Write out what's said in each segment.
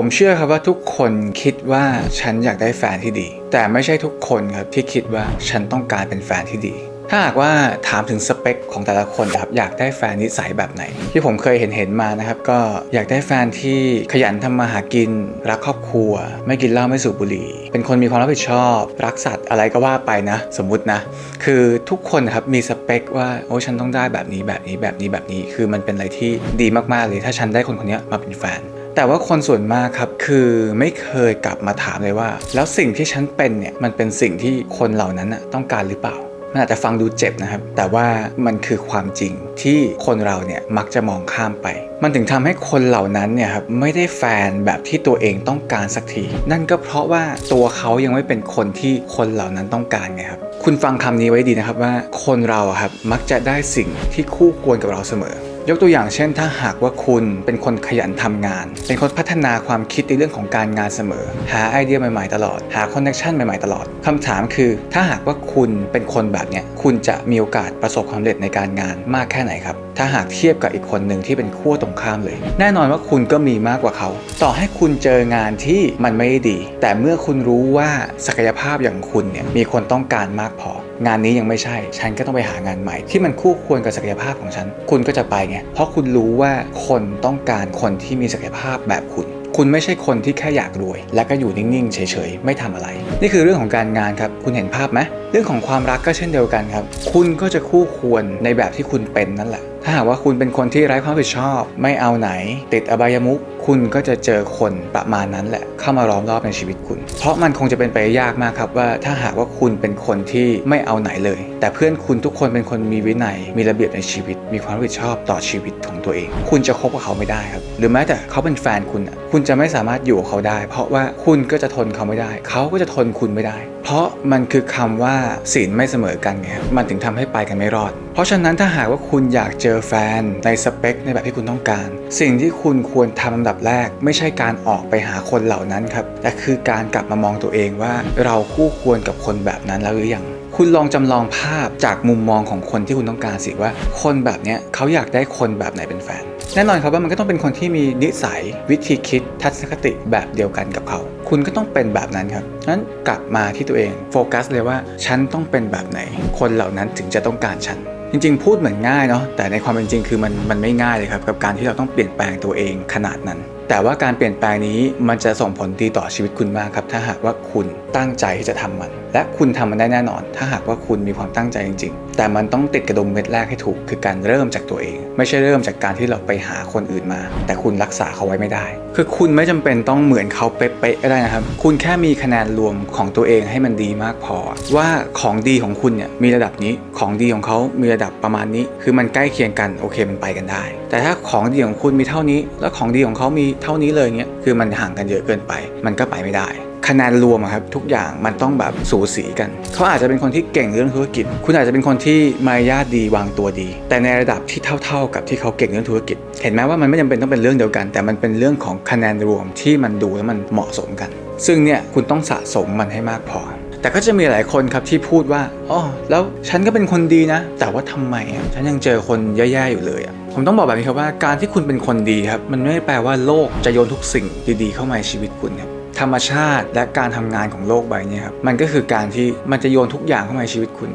ผมเชื่อครับว่าทุกคนคิดว่าฉันอยากได้แฟนที่ดี แต่ไม่ใช่ทุกคนครับที่คิดว่าฉันต้องการเป็นแฟนที่ดี ถ้าหากว่าถามถึงสเปคของแต่ละคนนะครับอยากได้แฟนนิสัยแบบไหน ที่ผมเคยเห็นเห็นมานะครับ ก็อยากได้แฟนที่ขยันทำมาหากิน รักครอบครัว ไม่กินเหล้าไม่สูบบุหรี่ เป็นคนมีความรับผิดชอบ รักสัตว์อะไรก็ว่าไปนะ สมมุตินะ คือทุกคนครับมีสเปคว่าโอ้ฉันต้องได้แบบนี้แบบนี้แบบนี้แบบนี้ คือมันเป็นอะไรที่ดีมากๆเลย ถ้าฉันได้คนคนนี้มาเป็นแฟน แต่ว่าคนส่วนมากครับคือไม่เคยกลับมาถามเลยว่า แล้วสิ่งที่ฉันเป็นเนี่ยมันเป็นสิ่งที่คนเหล่านั้นน่ะต้องการหรือเปล่ามันอาจจะฟังดูเจ็บนะครับ แต่ว่ามันคือความจริงที่คนเราเนี่ยมักจะมองข้ามไป มันถึงทำให้คนเหล่านั้นเนี่ยครับไม่ได้แฟนแบบที่ตัวเองต้องการสักที นั่นก็เพราะว่าตัวเขายังไม่เป็นคนที่คนเหล่านั้นต้องการไงครับ คุณฟังคำนี้ไว้ดีนะครับว่าคนเราอะครับมักจะได้สิ่งที่คู่ควรกับเราเสมอ ยกตัวอย่างเช่น ถ้าหากว่าคุณเป็นคนขยันทำงาน เป็นคนพัฒนาความคิดในเรื่องของการงานเสมอ หาไอเดียใหม่ๆตลอด หาคอนเนคชันใหม่ๆตลอดคำถามคือ ถ้าหากว่าคุณเป็นคนแบบเนี้ยคุณจะมีโอกาสประสบความสำเร็จในการงานมากแค่ไหนครับ ถ้าหากเทียบกับอีกคนหนึ่งที่เป็นขั้วตรงข้ามเลย แน่นอนว่าคุณก็มีมากกว่าเขา ต่อให้คุณเจองานที่มันไม่ด้ดีแต่เมื่อคุณรู้ว่าศักยภาพอย่างคุณเนี่ยมีคนต้องการมากพอ งานนี้ยังไม่ใช่ ฉันก็ต้องไปหางานใหม่ ที่มันคู่ควรกับศักยภาพของฉัน คุณก็จะไปไง เพราะคุณรู้ว่าคนต้องการคนที่มีศักยภาพแบบคุณคุณไม่ใช่คนที่แค่อยากรวย และก็อยู่นิ่ง ๆ เฉย ๆ ไม่ทำอะไร นี่คือเรื่องของการงานครับ คุณเห็นภาพไหมเรื่องของความรักก็เช่นเดียวกันครับ คุณก็จะคู่ควรในแบบที่คุณเป็นนั่นแหละ ถ้าหากว่าคุณเป็นคนที่ไร้ความรับผิดชอบ ไม่เอาไหน ติดอบายมุขคุณก็จะเจอคนประมาณนั้นแหละ เข้ามาล้อมรอบในชีวิตคุณ เพราะมันคงจะเป็นไปยากมากครับว่า ถ้าหากว่าคุณเป็นคนที่ไม่เอาไหนเลย แต่เพื่อนคุณทุกคนเป็นคนมีวินัย มีระเบียบในชีวิต มีความรับผิดชอบต่อชีวิตของตัวเอง คุณจะคบกับเขาไม่ได้ครับ หรือแม้แต่เขาเป็นแฟนคุณ คุณจะไม่สามารถอยู่กับเขาได้ เพราะว่าคุณก็จะทนเขาไม่ได้ เขาก็จะทนคุณไม่ได้ เพราะมันคือคำว่าศีลไม่เสมอกันไงมันถึงทำให้ไปกันไม่รอด เพราะฉะนั้นถ้าหากว่าคุณอยากเจอแฟนในสเปคในแบบที่คุณต้องการ สิ่งที่คุณควรทำลำดับแรก ไม่ใช่การออกไปหาคนเหล่านั้นครับแต่คือการกลับมามองตัวเองว่า เราคู่ควรกับคนแบบนั้นแล้วหรือยังคุณลองจำลองภาพจากมุมมองของคนที่คุณต้องการสิว่า คนแบบนี้เขาอยากได้คนแบบไหนเป็นแฟน แน่นอนครับว่ามันก็ต้องเป็นคนที่มีนิสัยวิธีคิดทัศนคติแบบเดียวกันกับเขา คุณก็ต้องเป็นแบบนั้นครับงั้นกลับมาที่ตัวเองโฟกัสเลยว่าฉันต้องเป็นแบบไหน คนเหล่านั้นถึงจะต้องการฉันจริงๆ พูดเหมือนง่ายเนาะแต่ในความเป็นจริงคือมันมันไม่ง่ายเลยครับกับการที่เราต้องเปลี่ยนแปลงตัวเองขนาดนั้น แต่ว่าการเปลี่ยนแปลงนี้มันจะส่งผลดีต่อชีวิตคุณมากครับ ถ้าหากว่าคุณตั้งใจที่จะทำมันและคุณทำมันได้แน่นอน ถ้าหากว่าคุณมีความตั้งใจจริง ๆ แต่มันต้องติดกระดุมเม็ดแรกให้ถูก คือการเริ่มจากตัวเอง ไม่ใช่เริ่มจากการที่เราไปหาคนอื่นมา แต่คุณรักษาเขาไว้ไม่ได้ คือคุณไม่จำเป็นต้องเหมือนเขาเป๊ะๆก็ได้นะครับ คุณแค่มีคะแนนรวมของตัวเองให้มันดีมากพอ ว่าของดีของคุณเนี่ยมีระดับนี้ ของดีของเขามีระดับประมาณนี้ คือมันใกล้เคียงกันโอเคมันไปกันได้ แต่ถ้าของดีของคุณมีเท่านี้ แล้วของดีของเขามีเท่านี้เลยเงี้ยคือมันห่างกันเยอะเกินไป มันก็ไปไม่ได้ คะแนนรวมครับทุกอย่างมันต้องแบบสูสีกันเขาอาจจะเป็นคนที่เก่งเรื่องธุรกิจ คุณอาจจะเป็นคนที่มารยาทดีวางตัวดี แต่ในระดับที่เท่า ๆ กับที่เขาเก่งเรื่องธุรกิจ เห็นไหมว่ามันไม่จำเป็นต้องเป็นเรื่องเดียวกัน แต่มันเป็นเรื่องของคะแนนรวมที่มันดูแล้วมันเหมาะสมกัน ซึ่งเนี่ยคุณต้องสะสมมันให้มากพอแต่ก็จะมีหลายคนครับที่พูดว่าอ๋อแล้วฉันก็เป็นคนดีนะ แต่ว่าทำไมอะฉันยังเจอคนแย่ๆอยู่เลยอะผมต้องบอกแบบนี้ครับว่าการที่คุณเป็นคนดีครับ มันไม่ได้แปลว่าโลกจะโยนทุกสิ่งดีๆ เข้ามาในชีวิตคุณครับ ธรรมชาติและการทำงานของโลกใบนี้ครับมันก็คือการที่มันจะโยนทุกอย่างเข้ามาในชีวิตคุณ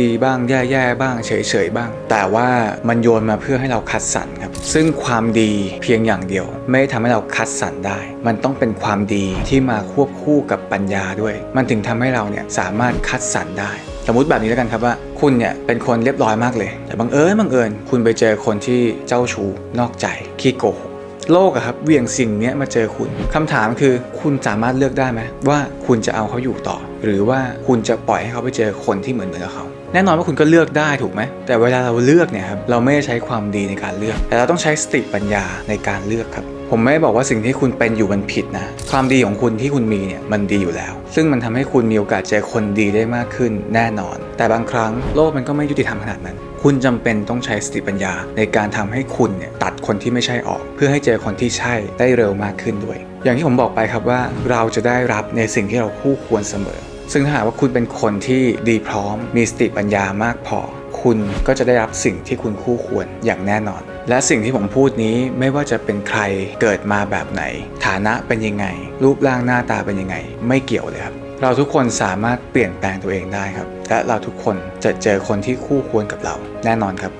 ดีๆ บ้างแย่ๆบ้างเฉยๆบ้าง แต่ว่ามันโยนมาเพื่อให้เราคัดสรรครับซึ่งความดีเพียงอย่างเดียว ไม่ได้ทำให้เราคัดสรรได้ มันต้องเป็นความดีที่มาควบคู่กับปัญญาด้วย มันถึงทำให้เราเนี่ยสามารถคัดสรรได้สมมติแบบนี้แล้วกันครับว่าคุณเนี่ยเป็นคนเรียบร้อยมากเลย แต่บังเอิญบังเอิญคุณไปเจอคนที่เจ้าชู้นอกใจขี้โกหก โลกอะครับเหวี่ยงสิ่งนี้มาเจอคุณคำถามคือคุณสามารถเลือกได้ไหมว่าคุณจะเอาเขาอยู่ต่อ หรือว่าคุณจะปล่อยให้เขาไปเจอคนที่เหมือนเหมือนกับเขาแน่นอนว่าคุณก็เลือกได้ถูกไหม แต่เวลาเราเลือกเนี่ยครับเราไม่ได้ใช้ความดีในการเลือก แต่เราต้องใช้สติปัญญาในการเลือกครับผมไม่บอกว่าสิ่งที่คุณเป็นอยู่มันผิดนะ ความดีของคุณที่คุณมีเนี่ยมันดีอยู่แล้ว ซึ่งมันทำให้คุณมีโอกาสเจอคนดีได้มากขึ้นแน่นอน แต่บางครั้งโลกมันก็ไม่ยุติธรรมขนาดนั้น คุณจำเป็นต้องใช้สติปัญญา ในการทำให้คุณเนี่ยตัดคนที่ไม่ใช่ออก เพื่อให้เจอคนที่ใช่ได้เร็วมากขึ้นด้วย อย่างที่ผมบอกไปครับว่าเราจะได้รับในสิ่งที่เราคู่ควรเสมอ ซึ่งถ้าหากว่าคุณเป็นคนที่ดีพร้อม มีสติปัญญามากพอ คุณก็จะได้รับสิ่งที่คุณคู่ควรอย่างแน่นอน และสิ่งที่ผมพูดนี้ไม่ว่าจะเป็นใครเกิดมาแบบไหน ฐานะเป็นยังไง รูปร่างหน้าตาเป็นยังไง ไม่เกี่ยวเลยครับ เราทุกคนสามารถเปลี่ยนแปลงตัวเองได้ครับ และเราทุกคนจะเจอคนที่คู่ควรกับเรา แน่นอนครับ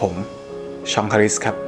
ผมชองคาริสครับ